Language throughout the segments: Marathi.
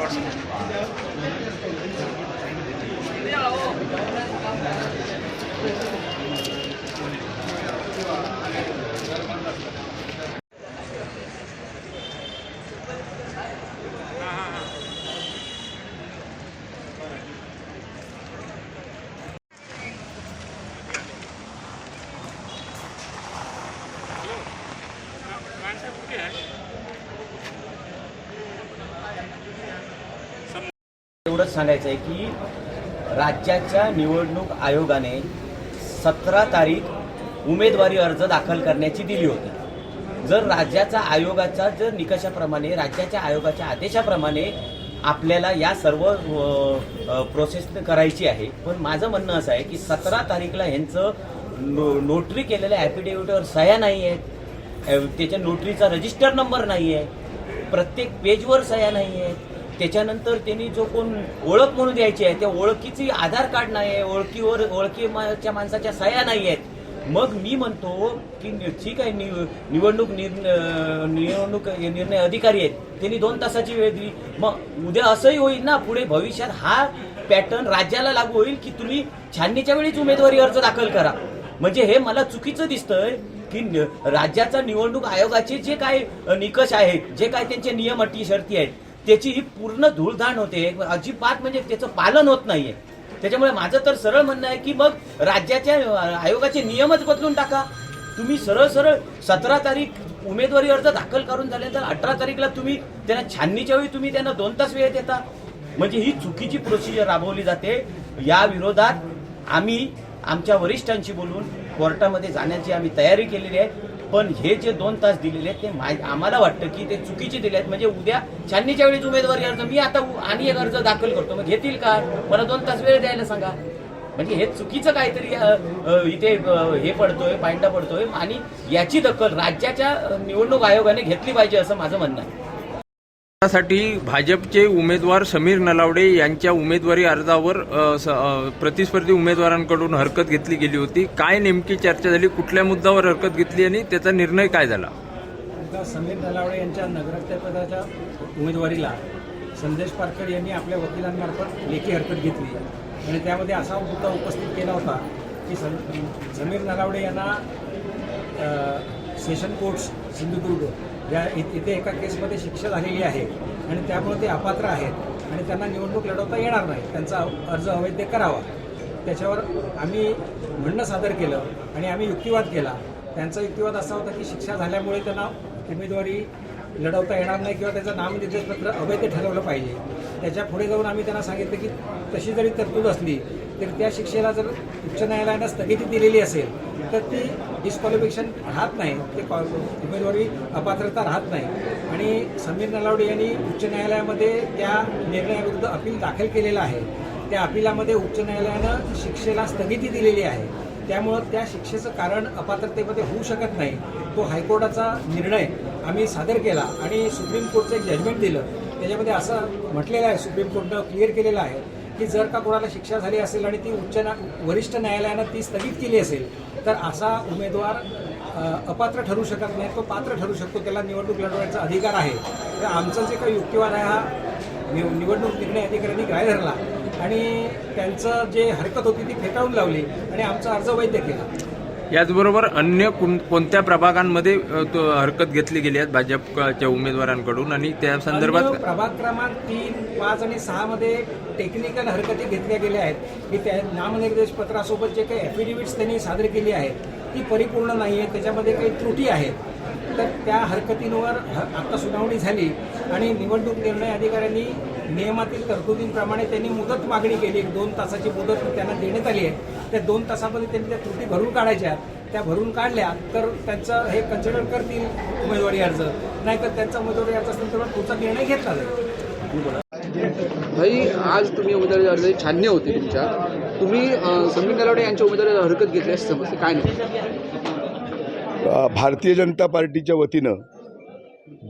말씀하시고. एवढंच सांगायचं आहे की राज्याच्या निवडणूक आयोगाने सतरा तारीख उमेदवारी अर्ज दाखल करण्याची दिली होती. जर राज्याचा आयोगाचा जर निकषाप्रमाणे राज्याच्या आयोगाच्या आदेशाप्रमाणे आपल्याला या सर्व प्रोसेस करायची आहे पण माझं म्हणणं असं आहे की सतरा तारीखला ह्यांचं नो नोटरी केलेल्या ॲफिडेव्हिटवर सह्या नाही आहेत. त्याच्या नोटरीचा रजिस्टर नंबर नाही आहे. प्रत्येक पेजवर सह्या नाही आहेत. त्याच्यानंतर त्यांनी जो कोण ओळख म्हणून द्यायची आहे त्या ओळखीची आधार कार्ड नाही आहे ओळखीवर ओळखीच्या माणसाच्या सह्या नाही आहेत. मग मी म्हणतो की ठीक आहे नि- निवडणूक निवडणूक निर्णय अधिकारी आहेत. त्यांनी दोन तासाची वेळ दिली. मग उद्या असंही होईल ना पुढे भविष्यात हा पॅटर्न राज्याला लागू होईल की तुम्ही छाननीच्या वेळीच उमेदवारी अर्ज दाखल करा. म्हणजे हे मला चुकीचं दिसतंय की राज्याचा निवडणूक आयोगाचे जे काय निकष आहेत जे काय त्यांचे नियम अटी शर्ती आहेत त्याची ही पूर्ण धूळधाण होते. अजिबात म्हणजे त्याचं पालन होत नाहीये. त्याच्यामुळे माझं तर सरळ म्हणणं आहे की मग राज्याच्या आयोगाचे नियमच बदलून टाका. तुम्ही सरळ सरळ सतरा तारीख उमेदवारी अर्ज दाखल करून झाल्यानंतर अठरा तारीखला तुम्ही त्यांना छाननीच्या वेळी तुम्ही त्यांना दोन तास वेळ देता म्हणजे ही चुकीची प्रोसिजर राबवली जाते. या विरोधात आम्ही आमच्या वरिष्ठांशी बोलून कोर्टामध्ये जाण्याची आम्ही तयारी केलेली आहे. पण हे जे दोन तास दिलेले आहेत ते आम्हाला वाटतं की ते चुकीचे दिले आहेत म्हणजे उद्या छाननीच्या वेळेस उमेदवारी अर्ज मी आता आणि एक अर्ज दाखल करतो. मग घेतील का? मला दोन तास वेळ द्यायला सांगा. म्हणजे हे चुकीचं काहीतरी इथे हे पडतोय पायंडा पडतोय. आणि याची दखल राज्याच्या निवडणूक आयोगाने घेतली पाहिजे असं माझं म्हणणं आहे. त्यासाठी भाजपचे उमेदवार समीर नलावडे यांच्या उमेदवारी अर्जावर प्रतिस्पर्धी उमेदवारांकडून हरकत घेतली गेली होती. काय नेमकी चर्चा झाली? कुठल्या मुद्द्यावर हरकत घेतली आणि त्याचा निर्णय काय झाला? आता समीर नलावडे यांच्या नगराध्यक्षपदाच्या उमेदवारीला संदेश पारकर यांनी आपल्या वकिलांमार्फत लेखी हरकत घेतली. आणि त्यामध्ये असा मुद्दा उपस्थित केला होता की समीर नलावडे यांना सेशन कोर्ट्स सिंधुदुर्ग या इ- इथे एका केसमध्ये शिक्षा झालेली आहे आणि त्यामुळे ते अपात्र आहेत आणि त्यांना निवडणूक लढवता येणार नाही. त्यांचा अर्ज अवैध करावा. त्याच्यावर आम्ही म्हणणं सादर केलं आणि आम्ही युक्तिवाद केला. त्यांचा युक्तिवाद असा होता की शिक्षा झाल्यामुळे त्यांना उमेदवारी लढवता येणार नाही किंवा त्याचं नामनिर्देशपत्र अवैध ठरवलं पाहिजे. त्याच्या पुढे जाऊन आम्ही त्यांना सांगितलं की तशी जरी तरतूद असली तरी त्या शिक्षेला जर उच्च न्यायालयानं स्थगिती दिलेली असेल तर ती डिस्क्वालिफिकेशन राहत नाही. ते उमेदवारी अपात्रता राहत नाही. आणि समीर नलावडे यांनी उच्च न्यायालयामध्ये त्या निर्णयाविरुद्ध अपील दाखल केलेलं आहे. त्या अपिलामध्ये उच्च न्यायालयानं शिक्षेला स्थगिती दिलेली आहे. त्यामुळं त्या शिक्षेचं कारण अपात्रतेमध्ये होऊ शकत नाही. तो हायकोर्टाचा निर्णय आम्ही सादर केला आणि सुप्रीम कोर्टचं एक जजमेंट दिलं. त्याच्यामध्ये असं म्हटलेलं आहे सुप्रीम कोर्टनं क्लिअर केलेलं आहे. की जर का कोणाला शिक्षा झाली असेल आणि ती उच्च ना वरिष्ठ न्यायालयानं ती स्थगित केली असेल तर असा उमेदवार अपात्र ठरू शकत नाही तो पात्र ठरू शकतो. त्याला निवडणूक लढवण्याचा अधिकार आहे. तर आमचा जे काही युक्तिवाद आहे हा निव निवडणूक निर्णय अधिकाऱ्यांनी काय धरला. आणि त्यांचं जे हरकत होती ती फेटाळून लावली आणि आमचा अर्ज वैध केला. याचबरोबर अन्य कोण- कोणत्या प्रभागांमध्ये हरकत घेतली गेली आहेत भाजपच्या उमेदवारांकडून? आणि त्या संदर्भात प्रभाग क्रमांक तीन पाच आणि सहा मध्ये टेक्निकल हरकती घेतल्या गेल्या आहेत. की त्या नामनिर्देश पत्रासोबत जे काही ॲफिडेव्हिट्स त्यांनी सादर केली आहेत ती परिपूर्ण नाही आहे त्याच्यामध्ये काही त्रुटी आहेत. तर त्या हरकतींवर ह- आता सुनावणी झाली आणि निवडणूक निर्णय अधिकाऱ्यांनी नियमातील तरतुदींप्रमाणे त्यांनी मुदत मागणी केली. एक दोन तासाची मुदत त्यांना देण्यात आली आहे. त्या दोन तासामध्ये त्यांनी त्या त्रुटी भरून काढायच्या. त्या भरून काढल्या तर त्यांचं हे कन्सिडर करतील उमेदवारी अर्ज. नाहीतर त्यांचा उमेदवारी अर्ज संदर्भात पुढचा निर्णय घेतला जाईल भाई आज तुम्ही उमेदवारी अर्ज छान्य होते तुमच्या. तुम्ही समीर नलावडे यांच्या उमेदवारी हरकत घेतली अशी समजते. काय नाही. भारतीय जनता पार्टीच्या वतीनं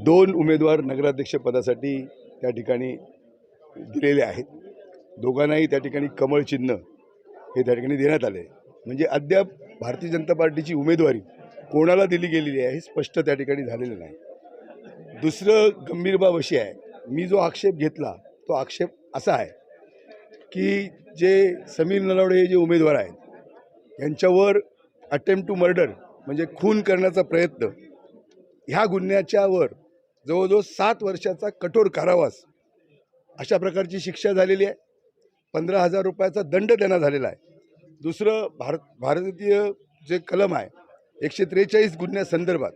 दोन उमेदवार नगराध्यक्षपदासाठी त्या ठिकाणी दिलेले आहेत. दोघांनाही त्या ठिकाणी कमळ चिन्ह हे त्या ठिकाणी देण्यात आले म्हणजे अद्याप भारतीय जनता पार्टीची उमेदवारी कोणाला दिली गेलेली आहे हे स्पष्ट त्या ठिकाणी झालेलं नाही. दुसरं गंभीर बाब अशी आहे मी जो आक्षेप घेतला तो आक्षेप असा आहे की जे समीर नलावडे हे जे उमेदवार आहेत यांच्यावर अटेम्प्ट टू मर्डर म्हणजे खून करण्याचा प्रयत्न ह्या गुन्ह्याच्यावर जवळजवळ सात वर्षाचा कठोर कारावास अशा प्रकारची शिक्षा झालेली आहे. पंधरा हजार रुपयाचा दंड त्यांना झालेला आहे. दुसरं भारत भारतीय जे कलम आहे एकशे त्रेचाळीस गुन्ह्यासंदर्भात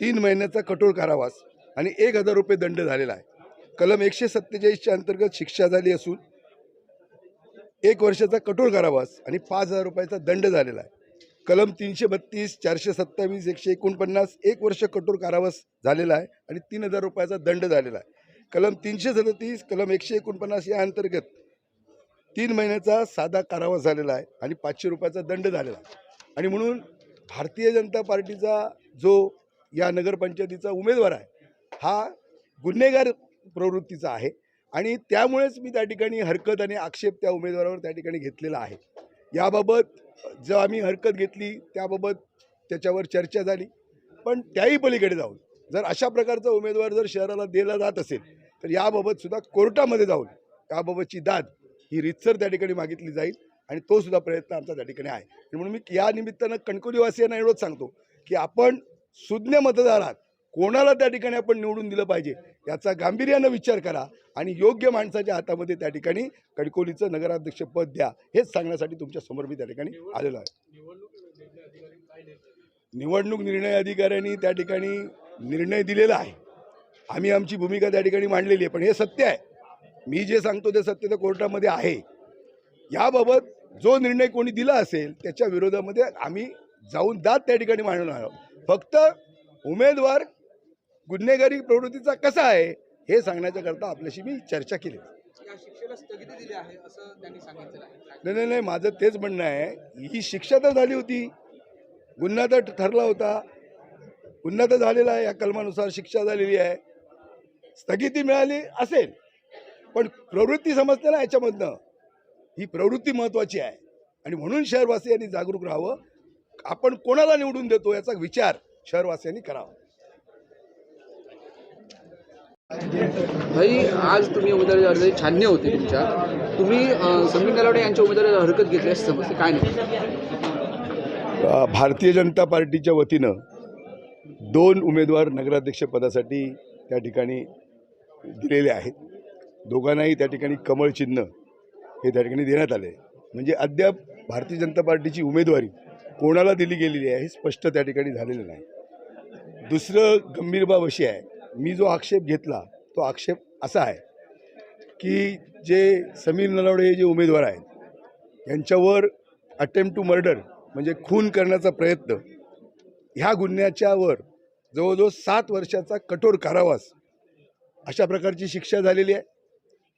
तीन महिन्याचा कठोर कारावास आणि एक हजार रुपये दंड झालेला आहे. कलम एकशे सत्तेचाळीसच्या अंतर्गत शिक्षा झाली असून एक वर्षाचा कठोर कारावास आणि पाच हजार रुपयाचा दंड झालेला आहे. कलम तीनशे बत्तीस चारशे सत्तावीस एकशे एकोणपन्नास एक वर्ष कठोर कारावास झालेला आहे आणि तीन हजार रुपयाचा दंड झालेला आहे. कलम तीनशे सदतीस कलम एकशे एकोणपन्नास या अंतर्गत तीन महिन्याचा साधा कारावास झालेला आहे आणि पाचशे रुपयाचा दंड झालेला आहे. आणि म्हणून भारतीय जनता पार्टीचा जो या नगरपंचायतीचा उमेदवार आहे हा गुन्हेगार प्रवृत्तीचा आहे. आणि त्यामुळेच मी त्या ठिकाणी हरकत आणि आक्षेप त्या उमेदवारावर त्या ठिकाणी घेतलेला आहे. याबाबत जेव्हा आम्ही हरकत घेतली त्याबाबत त्याच्यावर चर्चा झाली पण त्याही पलीकडे जाऊन जर अशा प्रकारचा उमेदवार जर शहराला दिला जात असेल तर याबाबत सुद्धा कोर्टामध्ये जाऊन याबाबतची दाद ही रितसर त्या ठिकाणी मागितली जाईल आणि तो सुद्धा प्रयत्न आमचा त्या ठिकाणी आहे. म्हणून मी या निमित्तानं कणकवलीवासियांना एवढंच सांगतो की आपण सुज्ञ मतदार आहात. कोणाला त्या ठिकाणी आपण निवडून दिलं पाहिजे याचा गांभीर्यानं विचार करा आणि योग्य माणसाच्या हातामध्ये त्या ठिकाणी कणकवलीचं नगराध्यक्ष पद द्या हेच सांगण्यासाठी तुमच्यासमोर मी त्या ठिकाणी आलेलो आहे. निवडणूक निर्णय अधिकाऱ्यांनी त्या ठिकाणी निर्णय दिलेला आहे. आम्ही आमची भूमिका त्या ठिकाणी मांडलेली आहे. पण हे सत्य आहे. मी जे सांगतो ते सत्य तर कोर्टामध्ये आहे. याबाबत जो निर्णय कोणी दिला असेल त्याच्या विरोधामध्ये आम्ही जाऊन दाद त्या ठिकाणी मांडणार आहोत. फक्त उमेदवार गुन्हेगारी प्रवृत्तीचा कसा आहे हे सांगण्याच्याकरता आपल्याशी मी चर्चा केली. नाही नाही नाही माझं तेच म्हणणं आहे. ही शिक्षा तर झाली होती. गुन्हा तर ठरला होता. तर झालेला आहे या कलमानुसार शिक्षा झालेली आहे. स्थगिती मिळाली असेल पण प्रवृत्ती समजते ना याच्यामधनं. ही प्रवृत्ती महत्त्वाची आहे. आणि म्हणून शहरवासियांनी जागरूक राहावं. आपण कोणाला निवडून देतो याचा विचार शहरवासियांनी करावा. भाई आज तुम्ही उमेदवारी अर्ज छाननी होती तुमच्या. तुम्ही समीर नलावडे यांच्या उमेदवारी हरकत घेतली अशी समजते. काय नाही? भारतीय जनता पार्टीच्या वतीनं दोन उमेदवार नगराध्यक्षपदासाठी त्या ठिकाणी दिलेले आहेत. दोघांनाही त्या ठिकाणी कमळ चिन्ह हे त्या ठिकाणी देण्यात आले. म्हणजे अद्याप भारतीय जनता पार्टीची उमेदवारी कोणाला दिली गेलेली आहे हे स्पष्ट त्या ठिकाणी झालेलं नाही. दुसरं गंभीर बाब अशी आहे मी जो आक्षेप घेतला तो आक्षेप असा आहे की जे समीर नलावडे हे जे उमेदवार आहेत यांच्यावर अटेम्प्ट टू मर्डर म्हणजे खून करण्याचा प्रयत्न ह्या गुन्ह्याच्यावर जवळजवळ सात वर्षाचा कठोर कारावास अशा प्रकारची शिक्षा झालेली आहे.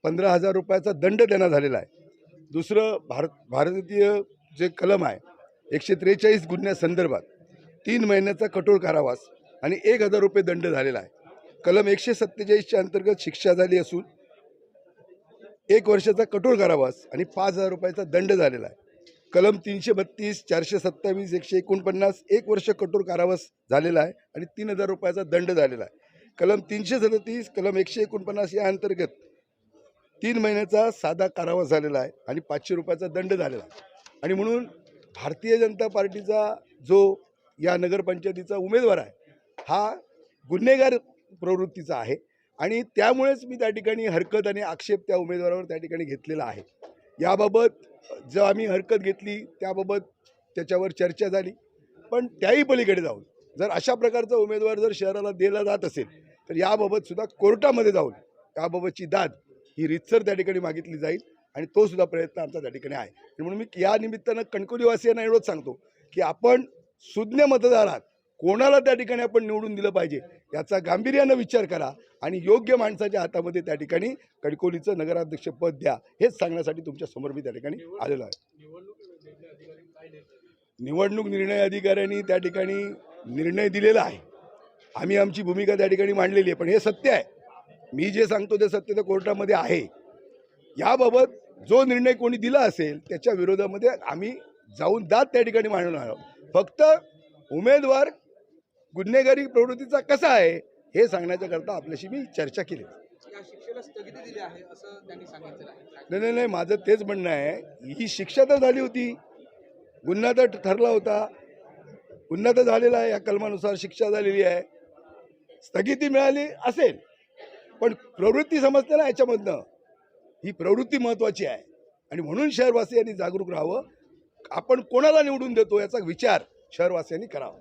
पंधरा हजार रुपयाचा दंड त्यांना झालेला आहे. दुसरं भारत भारतीय जे कलम आहे एकशे त्रेचाळीस गुन्ह्यासंदर्भात तीन महिन्याचा कठोर कारावास आणि एक हजार रुपये दंड झालेला आहे. कलम एकशे सत्तेचाळीसच्या अंतर्गत शिक्षा झाली असून एक वर्षाचा कठोर कारावास आणि पाच हजार रुपयाचा दंड झालेला आहे. कलम तीनशे बत्तीस चारशे सत्तावीस एकशे एकोणपन्नास एक वर्ष कठोर कारावास झालेला आहे आणि तीन हजार रुपयाचा दंड झालेला आहे. कलम तीनशे सदतीस कलम एकशे एकोणपन्नास या अंतर्गत तीन महिन्याचा साधा कारावास झालेला आहे आणि पाचशे रुपयाचा दंड झालेला आहे. आणि म्हणून भारतीय जनता पार्टीचा जो या नगरपंचायतीचा उमेदवार आहे हा गुन्हेगार प्रवृत्तीचा आहे आणि त्यामुळेच मी त्या ठिकाणी हरकत आणि आक्षेप त्या उमेदवारावर त्या ठिकाणी घेतलेला आहे. याबाबत जो आम्ही हरकत घेतली त्याबाबत त्याच्यावर चर्चा झाली. पण त्याही पलीकडे जाऊन जर अशा प्रकारचा उमेदवार जर शहराला दिला जात असेल तर याबाबत सुद्धा कोर्टामध्ये जाऊन याबाबतची दाद ही रितसर त्या ठिकाणी मागितली जाईल आणि तो सुद्धा प्रयत्न आमचा त्या ठिकाणी आहे. म्हणून मी या निमित्तानं कणकोलीवासियांना एवढंच सांगतो की आपण सुज्ञ मतदार आहात. कोणाला त्या ठिकाणी आपण निवडून दिलं पाहिजे याचा गांभीर्यानं विचार करा आणि योग्य माणसाच्या हातामध्ये त्या ठिकाणी कडकोलीचं नगराध्यक्ष पद द्या. हेच सांगण्यासाठी तुमच्यासमोर मी त्या ठिकाणी आलेलो आहे. निवडणूक निर्णय अधिकाऱ्यांनी त्या ठिकाणी निर्णय दिलेला आहे. आम्ही आमची भूमिका त्या ठिकाणी मांडलेली आहे. पण हे सत्य आहे. मी जे सांगतो ते सत्य तर कोर्टामध्ये आहे. याबाबत जो निर्णय कोणी दिला असेल त्याच्या विरोधामध्ये आम्ही जाऊन दाद त्या ठिकाणी मांडणार आहोत. फक्त उमेदवार गुन्हेगारी प्रवृत्तीचा कसा आहे हे सांगण्याच्याकरता आपल्याशी मी चर्चा केली. नाही नाही नाही माझं तेच म्हणणं आहे ही शिक्षा तर झाली होती. गुन्हा तर ठरला होता. गुन्हा तर झालेला आहे या कलमानुसार शिक्षा झालेली आहे. स्थगिती मिळाली असेल पण प्रवृत्ती समजते ना याच्यामधनं. ही प्रवृत्ती महत्त्वाची आहे. आणि म्हणून शहरवासियांनी जागरूक राहावं. आपण कोणाला निवडून देतो याचा विचार शहरवासियांनी करावा.